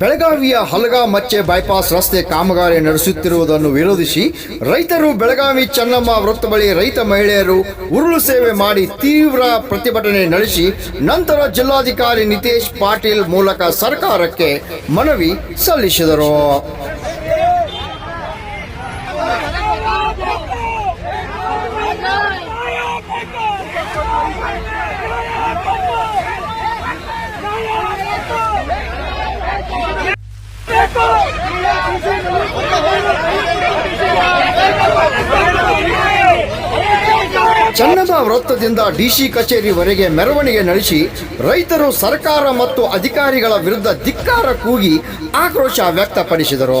ಬೆಳಗಾವಿಯ ಹಲಗಾ ಮಚ್ಚೆ ಬೈಪಾಸ್ ರಸ್ತೆ ಕಾಮಗಾರಿ ನಡೆಸುತ್ತಿರುವುದನ್ನು ವಿರೋಧಿಸಿ ರೈತರು ಬೆಳಗಾವಿ ಚೆನ್ನಮ್ಮ ವೃತ್ತ ಬಳಿ ರೈತ ಮಹಿಳೆಯರು ಉರುಳು ಸೇವೆ ಮಾಡಿ ತೀವ್ರ ಪ್ರತಿಭಟನೆ ನಡೆಸಿ ನಂತರ ಜಿಲ್ಲಾಧಿಕಾರಿ ನಿತೇಶ್ ಪಾಟೀಲ್ ಮೂಲಕ ಸರ್ಕಾರಕ್ಕೆ ಮನವಿ ಸಲ್ಲಿಸಿದರು. ಚನ್ನಮ್ಮ ವೃತ್ತದಿಂದ ಡಿಸಿ ಕಚೇರಿವರೆಗೆ ಮೆರವಣಿಗೆ ನಡೆಸಿ ರೈತರು ಸರ್ಕಾರ ಮತ್ತು ಅಧಿಕಾರಿಗಳ ವಿರುದ್ಧ ಧಿಕ್ಕಾರ ಕೂಗಿ ಆಕ್ರೋಶ ವ್ಯಕ್ತಪಡಿಸಿದರು.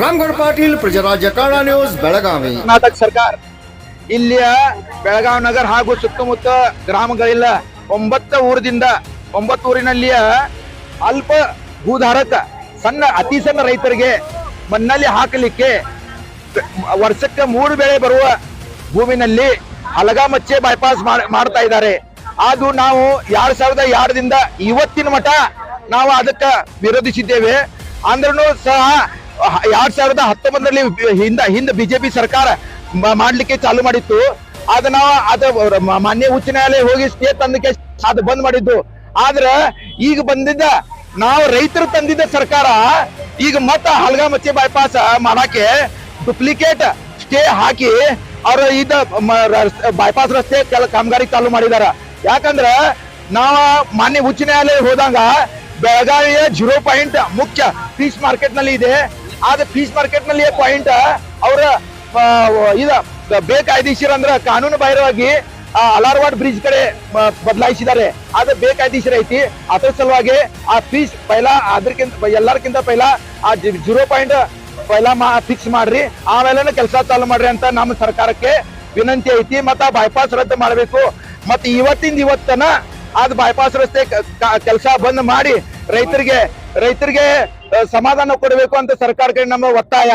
ರಾಮ್ಗೌಡ್ ಪಾಟೀಲ್, ಪ್ರಜರಾಜ್ಯ ಕನ್ನಡ ನ್ಯೂಸ್, ಬೆಳಗಾವಿ. ಕರ್ನಾಟಕ ಸರ್ಕಾರ ಇಲ್ಲಿಯ ಬೆಳಗಾವಿ ನಗರ ಹಾಗೂ ಸುತ್ತಮುತ್ತ ಗ್ರಾಮಗಳಿಲ್ಲ. ಒಂಬತ್ತ ಊರದಿಂದ ಒಂಬತ್ತು ಊರಿನಲ್ಲಿಯ ಅಲ್ಪ ಭೂಧಾರಕ, ಸಣ್ಣ, ಅತಿ ಸಣ್ಣ ರೈತರಿಗೆ ಮಣ್ಣಲ್ಲಿ ಹಾಕಲಿಕ್ಕೆ ವರ್ಷಕ್ಕೆ ಮೂರು ಬೆಳೆ ಬರುವ ಭೂಮಿನಲ್ಲಿ ಹಲಗಾಮಚ್ಚೆ ಬೈಪಾಸ್ ಮಾಡ್ತಾ ಇದ್ದಾರೆ. ಅದು ನಾವು ಎರಡ್ ಸಾವಿರದ ಎರಡರಿಂದ ಇವತ್ತಿನ ಮಠ ನಾವು ಅದಕ್ಕ ವಿರೋಧಿಸಿದ್ದೇವೆ. ಅಂದ್ರೂ ಸಹ ಎರಡ್ ಸಾವಿರದ ಹತ್ತೊಂಬತ್ತರಲ್ಲಿ ಹಿಂದ, ಹಿಂದೆ ಬಿಜೆಪಿ ಸರ್ಕಾರ ಮಾಡ್ಲಿಕ್ಕೆ ಚಾಲು ಮಾಡಿತ್ತು. ಅದನ್ನ ಅದ ಮಾನ್ಯ ಉಚ್ಚ ನ್ಯಾಯಾಲಯ ಹೋಗಿ ಸ್ಟೇ ತಂದಕ್ಕೆ ಅದು ಬಂದ್ ಮಾಡಿದ್ದು. ಆದ್ರ ಈಗ ಬಂದಿದ್ದ ನಾವು ರೈತರು ತಂದಿದ್ದ ಸರ್ಕಾರ ಈಗ ಮತ್ತ ಹಲ್ಗಾ ಮಚ್ಚಿ ಬೈಪಾಸ್ ಮಾಡಕ್ಕೆ ಡುಪ್ಲಿಕೇಟ್ ಸ್ಟೇ ಹಾಕಿ ಅವ್ರ ಇದ ಬೈಪಾಸ್ ರಸ್ತೆ ಕೆಲ ಕಾಮಗಾರಿ ಚಾಲು ಮಾಡಿದಾರ. ಯಾಕಂದ್ರ ನಾವ ಮಾನ್ಯ ಉಚ್ಚ ನ್ಯಾಯಾಲಯ ಹೋದಂಗ ಬೆಳಗಾವಿಯ ಜೀರೋ ಪಾಯಿಂಟ್ ಮುಖ್ಯ ಫೀಸ್ ಮಾರ್ಕೆಟ್ನಲ್ಲಿ ಇದೆ. ಆದ್ರೆ ಫೀಸ್ ಮಾರ್ಕೆಟ್ನಲ್ಲಿ ಪಾಯಿಂಟ್ ಅವರ ಇದ ಬೇಕಾಯ್ದೀಶರ ಅಂದ್ರ ಕಾನೂನು ಬಾಹಿರವಾಗಿ ಆ ಅಲಾರ್ವಾಡ್ ಬ್ರಿಡ್ಜ್ ಕಡೆ ಬದಲಾಯಿಸಿದ್ದಾರೆ. ಅದು ಬೇಕಾಯ್ದೀಶರ ಐತಿ. ಅದರ ಸಲುವಾಗಿ ಆ ಫೀಸ್ ಪೈಲಾ, ಅದ್ರಕ್ಕಿಂತ, ಎಲ್ಲಾರ್ಕಿಂತ ಪೈಲಾ ಆ ಜೀರೋ ಪಾಯಿಂಟ್ ಪೈಲಾ ಫಿಕ್ಸ್ ಮಾಡ್ರಿ. ಆಮೇಲೆ ಕೆಲಸ ಚಾಲು ಮಾಡ್ರಿ ಅಂತ ನಮ್ಮ ಸರ್ಕಾರಕ್ಕೆ ವಿನಂತಿ ಐತಿ. ಮತ್ತ ಬೈಪಾಸ್ ರದ್ದು ಮಾಡಬೇಕು. ಮತ್ತ ಇವತ್ತಿಂದ ಇವತ್ತನ ಅದ್ ಬೈಪಾಸ್ ರಸ್ತೆ ಕೆಲಸ ಬಂದ್ ಮಾಡಿ ರೈತರಿಗೆ ರೈತರಿಗೆ ಸಮಾಧಾನ ಕೊಡಬೇಕು ಅಂತ ಸರ್ಕಾರಕ್ಕೆ ನಮ್ಮ ಒತ್ತಾಯ.